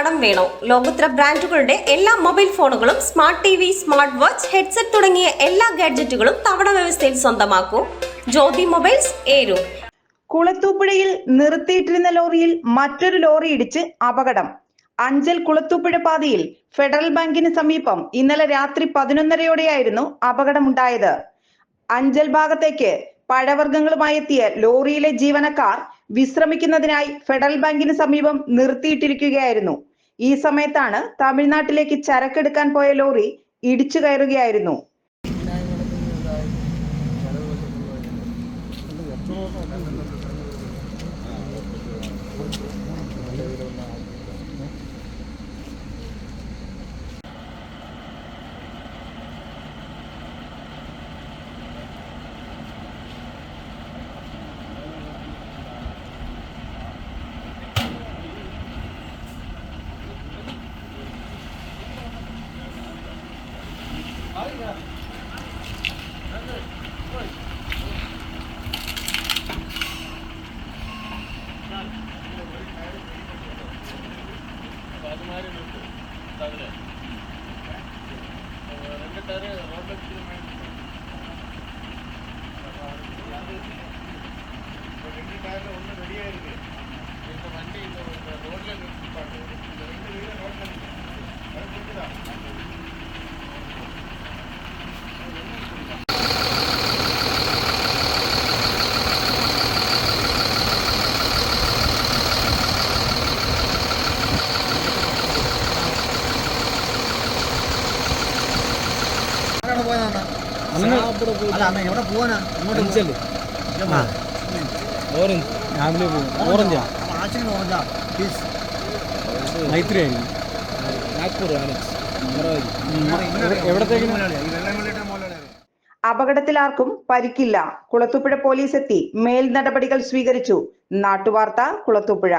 കടം വേണോ? ലോകോത്തര ബ്രാൻഡുകളുടെ എല്ലാ മൊബൈൽ ഫോണുകളും smart T V smart watch headset തുടങ്ങിയ എല്ലാ ഗാഡ്ജറ്റുകളും തവണ വ്യവസ്ഥയിൽ സ്വന്തമാക്കൂ. ജ്യോതി മൊബൈൽസ് ഏരു. കുളത്തൂപ്പുഴയിൽ നിർത്തിയിട്ടിരുന്ന ലോറിയിൽ മറ്റൊരു ലോറി ഇടിച്ച് അപകടം. അഞ്ചൽ കുളത്തൂപ്പുഴ പാതയിൽ ഫെഡറൽ ബാങ്കിന് സമീപം ഇന്നലെ രാത്രി പതിനൊന്നരയോടെയായിരുന്നു അപകടമുണ്ടായത്. അഞ്ചൽ ഭാഗത്തേക്ക് പഴവർഗങ്ങളുമായി എത്തിയ ലോറിയിലെ ജീവനക്കാർ വിശ്രമിക്കുന്നതിനായി ഫെഡറൽ ബാങ്കിന് സമീപം നിർത്തിയിട്ടിരിക്കുകയായിരുന്നു. ഈ സമയത്താണ് തമിഴ്നാട്ടിലേക്ക് ചരക്കെടുക്കാൻ പോയ ലോറി ഇടിച്ചു കയറുകയായിരുന്നു. அது மாதிரி இருக்கு அதில் ரெண்டு டயரு ரோட்டில் ரெண்டு டயரில் ஒன்று ரெடியாக இருக்குது இந்த வண்டி இந்த ரோட்டில் நிறுத்தி பாட்டு എവിടെ പോവാനാ? ഓറഞ്ച്. രാവിലെ പോകും ഓറഞ്ചാ? ഓറഞ്ചാ. മൈത്രി നാഗ്പൂർ എവിടത്തേക്ക്? അപകടത്തിൽ ആർക്കും പരിക്കില്ല. കുളത്തൂപ്പുഴ പോലീസ് എത്തി. മേൽ നടപടികൾ സ്വീകരിച്ചു. നാട്ടുവാർത്ത കുളത്തൂപ്പുഴ.